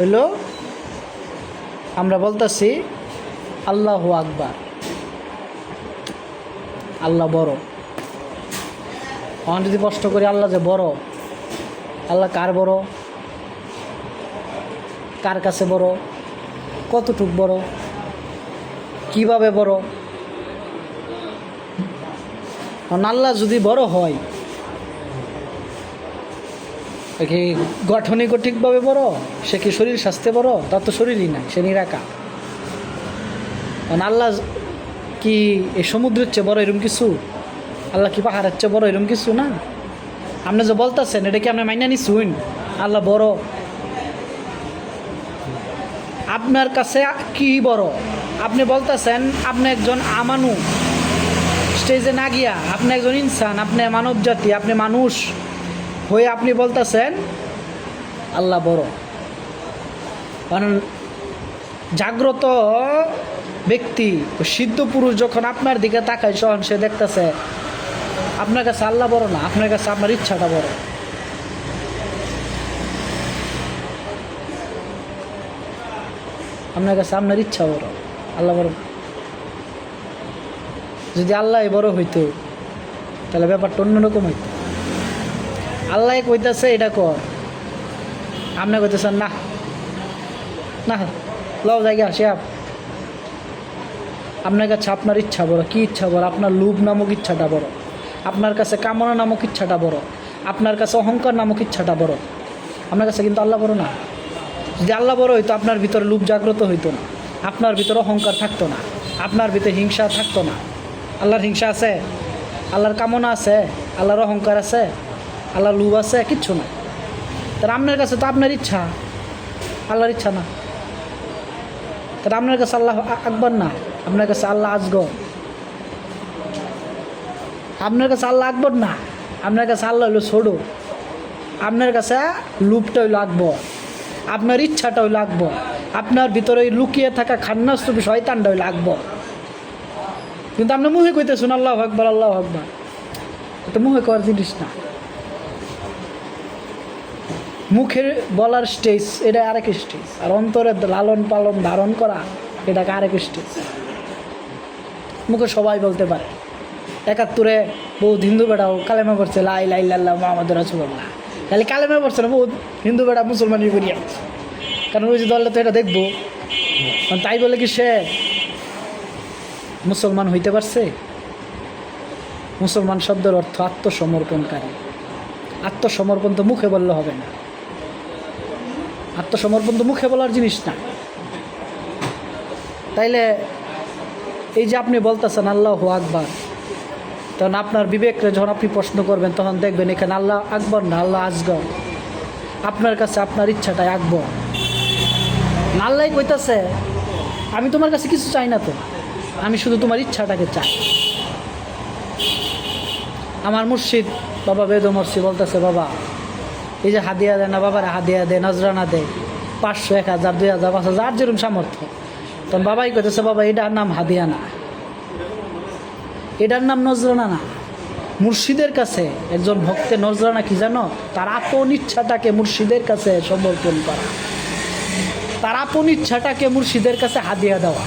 হইল আমরা বলতেছি, আল্লাহ আকবার। আল্লাহ বড়। আমার যদি কষ্ট করি, আল্লাহ যে বড়, আল্লাহ কার বড়? কার কাছে বড়? কতটুক বড়? কীভাবে বড়? আল্লাহ যদি বড় হয় কি গঠনিক ঠিকভাবে বড়? সে কি শরীর স্বাস্থ্যে বড়? তার তো শরীরই নাই, সে নিরাকা কারণ আল্লাহ কি এই সমুদ্রের চেয়ে বড় এরকম কিছু? আল্লাহ কি পাহাড়ের চেয়ে বড় এরকম কিছু না? আপনি যে বলতেছেন, এটা কি আপনি মাইনা নিছুন? আল্লাহ বড়। আপনার কাছে কি বড়? আপনি বলতেছেন, আপনি একজন আমানু। স্টেজে না গিয়া, আপনি একজন ইনসান, আপনি মানব জাতি আপনি মানুষ। হয়ে আপনি বলতেছেন, আল্লাহ বড়। কারণ জাগ্রত ব্যক্তি সিদ্ধ পুরুষ যখন আপনার দিকে তাকায় তখন সে দেখতেছে, আপনার কাছে আল্লাহ বড় না, আপনার কাছে আপনার ইচ্ছাটা বড়। আপনার কাছে আপনার ইচ্ছা বড়, আল্লাহ বড়। যদি আল্লাহ বড় হইতো, তাহলে ব্যাপারটা অন্যরকম হইতো। আল্লাহ কইতাছে, এটা কর আপনি কইতেছেন, না। না, লও জায়গা সে আপনার কাছে আপনার ইচ্ছা বড়। কি ইচ্ছা বড়? আপনার লোভ নামক ইচ্ছাটা বড়। আপনার কাছে কামনা নামক ইচ্ছাটা বড়। আপনার কাছে অহংকার নামক ইচ্ছাটা বড়। আপনার কাছে কিন্তু আল্লাহ বড় না। যদি আল্লাহ বড় হইতো, আপনার ভিতরে লোভ জাগ্রত হইতো না। আপনার ভিতরে অহংকার থাকতো না। আপনার ভিতরে হিংসা থাকতো না। আল্লাহর হিংসা আছে? আল্লাহর কামনা আছে। আল্লাহর অহংকার আছে। আল্লাহর লোভ আছে, কিচ্ছু না তার আপনার কাছে তো আপনার ইচ্ছা। আল্লাহর ইচ্ছা না। তার আপনার কাছে আল্লাহ আকবর না। আপনার কাছে আল্লাহ আজগর। আপনার কাছে আল্লাহ আকবর না। আপনার কাছে আল্লাহ হইল ছোড়ো আপনার কাছে লুপটা হইল আকবর। আপনার ইচ্ছাটা হইল আকবর। আপনার ভিতরে লুকিয়ে থাকা খান্নাস্তূপী শয়তানটা হইল আকবর। কিন্তু আপনি মুখে কইতেছেন, আল্লাহ আকবর আল্লাহ আকবর। এটা মুখে করার জিনিস না। মুখের বলার স্টেজ এটা আরেক স্টেজ আর অন্তরে লালন পালন ধারণ করা, এটাকে আরেক স্টেজ মুখে সবাই বলতে পারে। একাত্তরে বহুত হিন্দু বেটাও কালেমা পড়ছে লাই লাই লাল্লাহ মোহাম্মদ রাসুল্লাহ খালি কালেমা পড়ছে না, বহুত হিন্দু বেটা মুসলমানই করিয়া কারণ ওই যে দলটা তো এটা দেখব। তাই বলে কি সে মুসলমান হইতে পারছে? মুসলমান শব্দের অর্থ আত্মসমর্পণকারী। আত্মসমর্পণ তো মুখে বললে হবে না। আত্মসমর্পণ তো মুখে বলার জিনিস না। তাইলে এই যে আপনি বলতেছেন, আল্লাহ আকবার। তখন আপনার বিবেকরে যখন আপনি প্রশ্ন করবেন, তখন দেখবেন এখানে আল্লাহ আকবর না, আল্লাহ আজগর। আপনার কাছে আপনার ইচ্ছাটাই আকবর। আল্লাহ কইতাছে, আমি তোমার কাছে কিছু চাই না তো। আমি শুধু তোমার ইচ্ছাটাকে চাই। আমার মুর্শিদ বাবা বেদমর্শি বলতেছে, বাবা এই যে হাদিয়া দেয় না বাবারা হাদিয়া দেয়, নজরানা দেয়। পাঁচশো, এক হাজার, দুই হাজার, পাঁচ হাজার যেরকম সামর্থ্য। তখন বাবাই কইতেছে, বাবা, এটার নাম হাদিয়া না। এটার নাম নজরানা না। মুর্শিদের কাছে একজন ভক্তের নজরানা কি জানো? তার আপন ইচ্ছাটাকে মুর্শিদের কাছে সমর্পণ করা। তার আপন ইচ্ছাটাকে মুর্শিদের কাছে হাদিয়া দেওয়া।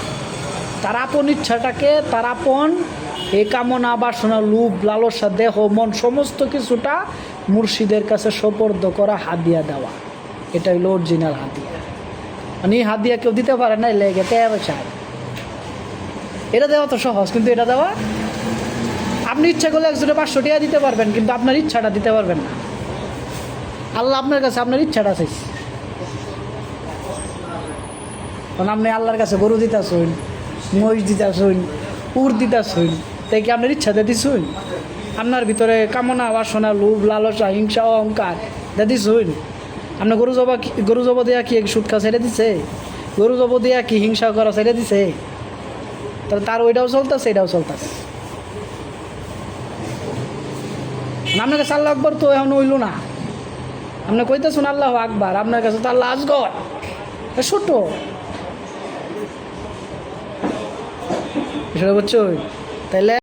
তার আপন ইচ্ছাটাকে, তার আপন এ কামনা বাসনা, লুভ, লালসা, দেহ, মন, সমস্ত কিছুটা মুর্শিদের কাছে সোপর্দ করা হাদিয়া দেওয়া। এটা হইল অরিজিনাল হাদিয়া। মানে এই হাদিয়া কেউ দিতে পারে না লেগে তেরো চায় এটা দেওয়া তো সহজ, কিন্তু এটা দেওয়া আপনি ইচ্ছা করলে একজনে পাঁচশো টাকা দিতে পারবেন, কিন্তু আপনার ইচ্ছাটা দিতে পারবেন না। আল্লাহ আপনার কাছে আপনার ইচ্ছাটা চাইছে কারণ আপনি আল্লাহর কাছে গরু দিতেছুন, মহিষ দিতেছুন উর দিতেছুন, তাই কি আপনার ইচ্ছা দিছুন? আপনার ভিতরে কামনা, বাসনা, লোভ, লালসা, হিংসা, অহংকার দিছুন আপনি গরু জবা গরু জব দেয়া কি সুটকা ছেড়ে দিছে? গরু জব দেয়া কি হিংসা করা ছেড়ে দিছে? তাহলে তার ওইটাও চলতেছে, এটাও চলতেছে। আপনার কাছে আল্লাহ আকবর তো এখন হইল না। আপনি কইতেছেন আল্লাহ আকবার, আপনার কাছে তো আল্লাহ আজগর। এ ছোট। সেটা বুঝছ? তাইলে